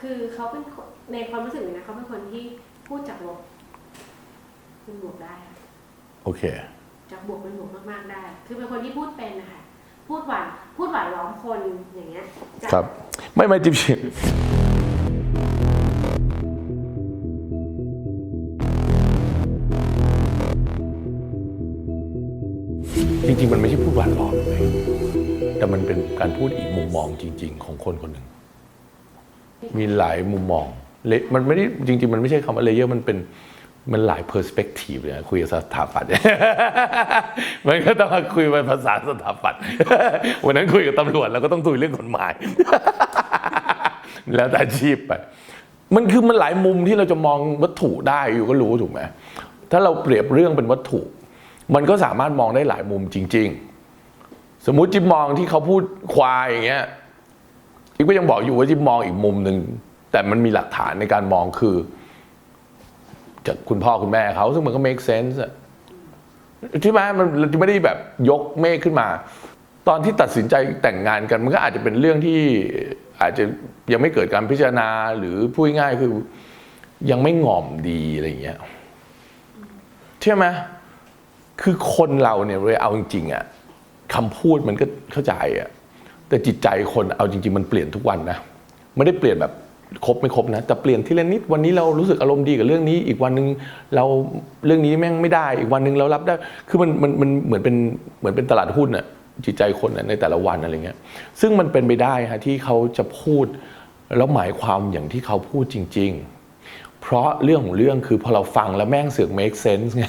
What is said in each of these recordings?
คือเขาเป็นคนในความรู้สึกเลยนะเขาเป็นคนที่พูดจากลบเป็นบวกได้ค่ะโอเค จากบวกเป็นบวกมากๆได้ คือเป็นคนที่พูดเป็นนะคะพูดหวานพูดหวานล้อมคนอย่างเงี้ยจากครับ ไม่ไม่จิ๊บชิจริง ๆ มันไม่ใช่พูดหวานหลอมเลยแต่มันเป็นการพูดอีกมุมมองจริง ๆ ของคนคนหนึ่ง มีหลายมุมมองมันไม่ได้จริง ๆ มันไม่ใช่คำว่าเลเยอร์มันเป็นมันหลายเพอร์สเปกทีฟเลยคุยกับสถาปัตย์มันก็ต้องมาคุยเป็นภาษาสถาปัตย์วันนั้นคุยกับตำรวจเราก็ต้องคุยเรื่องกฎหมาย แล้วแต่อาชีพไป มันคือมันหลายมุมที่เราจะมองวัตถุได้อยู่ก็รู้ถูกไหมถ้าเราเปรียบเรื่องเป็นวัตถุ มันก็สามารถมองได้หลายมุมจริง ๆ สมมุติจิ๊บมองที่เขาพูดควายอย่างเงี้ย จิ๊บก็ยังบอกอยู่ว่าจิ๊บมองอีกมุมหนึ่งแต่มันมีหลักฐานในการมองคือ จากคุณพ่อคุณแม่เขาซึ่งมันก็ make sense อะใช่ไหมมันมันไม่ได้แบบยกเมฆขึ้นมา ตอนที่ตัดสินใจแต่งงานกัน มันก็อาจจะเป็นเรื่องที่อาจจะยังไม่เกิดการพิจารณาหรือพูดง่ายคือ ยังไม่ง่อมดีอะไรอย่างเงี้ยใช่ไหมคือคนเราเนี่ยเลยเอาจริงๆอะคำพูดมันก็เข้าใจอะ แต่จิตใจคนเอาจริง ๆ มันเปลี่ยนทุกวันนะไม่ได้เปลี่ยนแบบครบไม่ครบนะแต่เปลี่ยนทีละนิดวันนี้เรารู้สึกอารมณ์ดีกับเรื่องนี้ อีกวันหนึ่งเราเรื่องนี้แม่งไม่ได้ อีกวันหนึ่งเรารับได้ คือมันมันมันเหมือนเป็นเหมือนเป็นตลาดหุ้นอะจิตใจคนอะในแต่ละวันอะไรเงี้ย ซึ่งมันเป็นไปได้ฮะที่เขาจะพูดแล้วหมายความอย่างที่เขาพูดจริง ๆ เพราะเรื่องของเรื่องคือพอเราฟังแล้วแม่งเสือก make sense ไง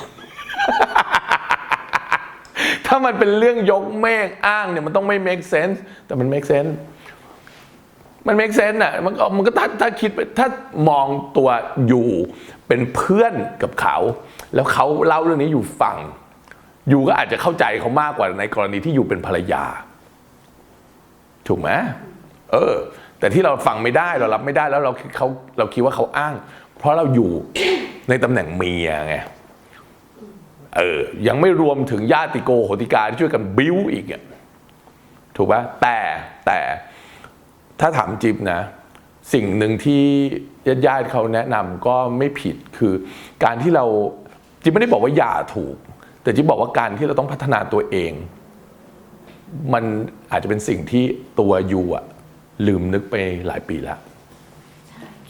ถ้ามันเป็นเรื่องยกเมฆอ้างเนี่ยมันต้องไม่ make sense แต่มัน make sense มัน make sense อะมันก็มันก็ถ้าถ้าคิดไปถ้ามองตัวอยู่เป็นเพื่อนกับเขา แล้วเขาเล่าเรื่องนี้อยู่ฟัง อยู่ก็อาจจะเข้าใจเขามากกว่าในกรณีที่อยู่เป็นภรรยา ถูกไหมเออ แต่ที่เราฟังไม่ได้เรารับไม่ได้แล้วเราเขาเราคิดว่าเขาอ้าง เพราะเราอยู่ในตำแหน่งเมียไง เออยังไม่รวมถึงญาติโกโหติกาที่ช่วยกันบิ้วอีกอะถูกปะแต่แต่ถ้าถามจิ๊บนะ สิ่งหนึ่งที่ญาติญาติๆเขาแนะนำก็ไม่ผิดคือการที่เราจิ๊บไม่ได้บอกว่าอย่าถูก แต่จิ๊บบอกว่าการที่เราต้องพัฒนาตัวเอง มันอาจจะเป็นสิ่งที่ตัวยูอะลืมนึกไปหลายปีแล้ว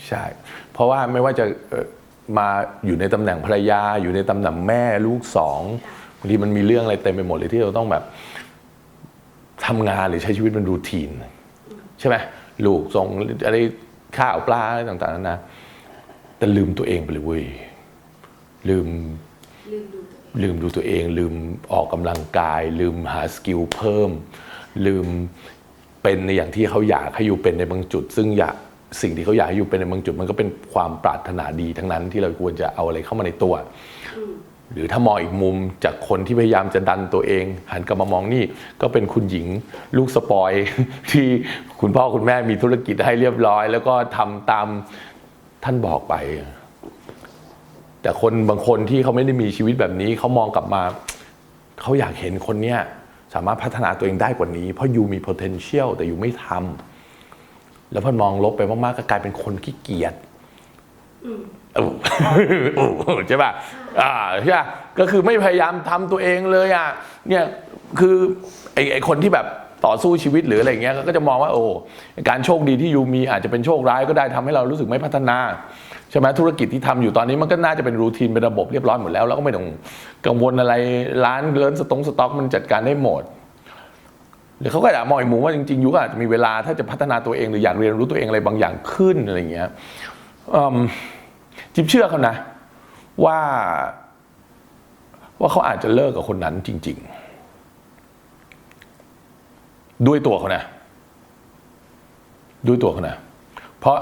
ใช่ เพราะว่าไม่ว่าจะเอ่อ มาอยู่ในตำแหน่งภรรยา อยู่ในตำแหน่งแม่ลูกสองบางทีมันมีเรื่องอะไรเต็มไปหมดเลยที่เราต้องแบบทำงานหรือใช้ชีวิตเป็นรูทีน ใช่ไหมลูกส่งอะไรข้าวปลาอะไรต่างๆนานาแต่ลืมตัวเองไปเลยเว้ยลืมลืมดูตัวเอง ลืมดูตัวเองลืมออกกำลังกาย ลืมหาสกิลเพิ่ม ลืมเป็นในอย่างที่เขาอยากให้อยู่เป็นในบางจุด ซึ่งอยาก สิ่งที่เขาอยากให้อยู่เป็นในบางจุดมันก็เป็นความปรารถนาดีทั้งนั้นที่เราควรจะเอาอะไรเข้ามาในตัว หรือถ้ามองอีกมุมจากคนที่พยายามจะดันตัวเอง หันกลับมามองนี่ก็เป็นคุณหญิงลูกสปอยที่คุณพ่อคุณแม่มีธุรกิจให้เรียบร้อย แล้วก็ทำตามท่านบอกไป แต่คนบางคนที่เขาไม่ได้มีชีวิตแบบนี้เขามองกลับมาเขาอยากเห็นคนเนี้ยสามารถพัฒนาตัวเองได้กว่านี้ เพราะยูมี potential แต่ยูไม่ทำ แล้วพอมองลบไปมากๆก็กลายเป็นคนขี้เกียจอืมเออเออใช่ป่ะอ่าใช่ป่ะก็คือไม่พยายามทำตัวเองเลยอะเนี่ยคือไอไอคนที่แบบต่อสู้ชีวิตหรืออะไรเงี้ยก็จะมองว่าโอ้การโชคดีที่ยูมีอาจจะเป็นโชคร้ายก็ได้ทำให้เรารู้สึกไม่พัฒนาใช่ไหมธุรกิจที่ทำอยู่ตอนนี้มันก็น่าจะเป็นรูทีนเป็นระบบเรียบร้อยหมดแล้วแล้วก็ไม่ต้องกังวลอะไรร้านเลินสตงสต็อกมันจัดการได้หมด หรือเขาก็อาจจะมองอีกมุมว่าจริงๆยุก็อาจจะมีเวลาถ้าจะพัฒนาตัวเองหรืออยากเรียนรู้ตัวเองอะไรบางอย่างขึ้นอะไรอย่างเงี้ยอืมจิ๊บเชื่อเขานะว่าว่าเขาอาจจะเลิกกับคนนั้นจริง ๆ ด้วยตัวเขานะ ด้วยตัวเขานะ เพราะ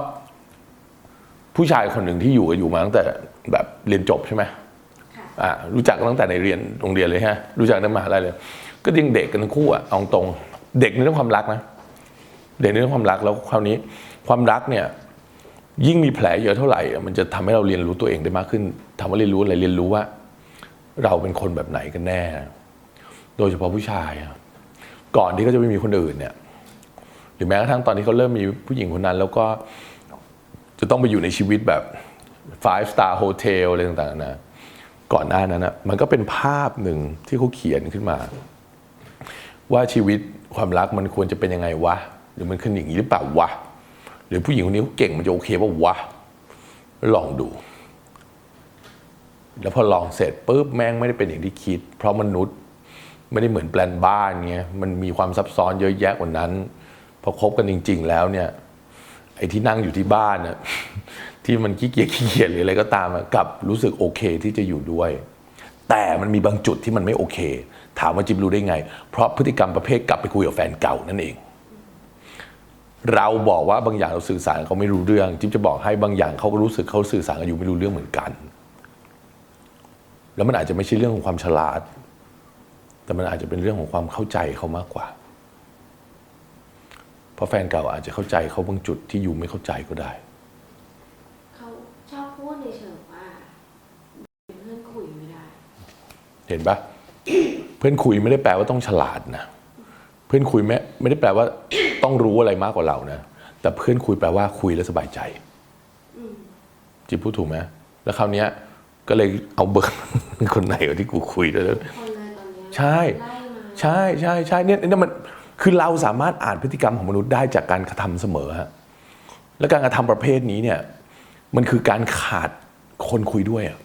ผู้ชายคนหนึ่งที่อยู่กับอยู่มาตั้งแต่แบบเรียนจบใช่ไหมค่ะอ่ารู้จักกันตั้งแต่ในเรียนโรงเรียนเลยฮะ รู้จักในมหาลัยเลย ก็ยังเด็กกันทั้งคู่อะเอาตรง เด็กในเรื่องความรักนะ เด็กในเรื่องความรักแล้วคราวนี้ความรักเนี่ยยิ่งมีแผลเยอะเท่าไหร่ มันจะทำให้เราเรียนรู้ตัวเองได้มากขึ้นถามว่าเรียนรู้อะไรเรียนรู้ว่า เราเป็นคนแบบไหนกันแน่ โดยเฉพาะผู้ชายอะก่อนที่เขาจะไม่มีคนอื่นเนี่ยหรือแม้กระทั่งตอนที่เขาเริ่มมีผู้หญิงคนนั้น แล้วก็จะต้องไปอยู่ในชีวิตแบบ five star hotel อะไรต่างๆนะก่อนหน้านั้นนะมันก็เป็นภาพหนึ่งที่เขาเขียนขึ้นมา ว่าชีวิตความรักมันควรจะเป็นยังไงวะ หรือมันขึ้นอย่างนี้หรือเปล่าวะ หรือผู้หญิงคนนี้เขาเก่งมันจะโอเคป่าวะ ลองดู แล้วพอลองเสร็จปุ๊บแม่งไม่ได้เป็นอย่างที่คิด เพราะมนุษย์ไม่ได้เหมือนแปลนบ้านเงี้ยมันมีความซับซ้อนเยอะแยะกว่านั้น พอคบกันจริง ๆ แล้วเนี่ยไอ้ที่นั่งอยู่ที่บ้านน่ะที่มันขี้เกียจขี้เกียจหรืออะไรก็ตามกับรู้สึกโอเคที่จะอยู่ด้วย แต่มันมีบางจุดที่มันไม่โอเค ถามว่าจิ๊บรู้ได้ไง เพราะพฤติกรรมประเภทกลับไปคุยกับแฟนเก่านั่นเอง เราบอกว่าบางอย่างเราสื่อสารเขาไม่รู้เรื่อง จิ๊บจะบอกให้บางอย่างเขาก็รู้สึกเขาสื่อสารกันอยู่ไม่รู้เรื่องเหมือนกัน แล้วมันอาจจะไม่ใช่เรื่องของความฉลาด แต่มันอาจจะเป็นเรื่องของความเข้าใจเขามากกว่า เพราะแฟนเก่าอาจจะเข้าใจเขาบางจุดที่อยู่ไม่เข้าใจก็ได้เขาชอบพูดในเชิงว่าเป็นเพื่อนคุยไม่ได้ เห็นปะเพื่อนคุยไม่ได้แปลว่าต้องฉลาดนะ เพื่อนคุยไม่ไม่ได้แปลว่าต้องรู้อะไรมากกว่าเรานะ แต่เพื่อนคุยแปลว่าคุยแล้วสบายใจอืมจิบพูดถูกไหมแล้วคราวเนี้ยก็เลยเอาเบอร์คนไหนวะที่กูคุยด้วยคนเลยตอนเนี้ยใช่ไล่มาใช่ใช่ใช่เนี่ยเนี่ยมันคือเราสามารถอ่านพฤติกรรมของมนุษย์ได้จากการกระทำเสมอฮะและการกระทำประเภทนี้เนี่ย มันคือการขาดคนคุยด้วยอะ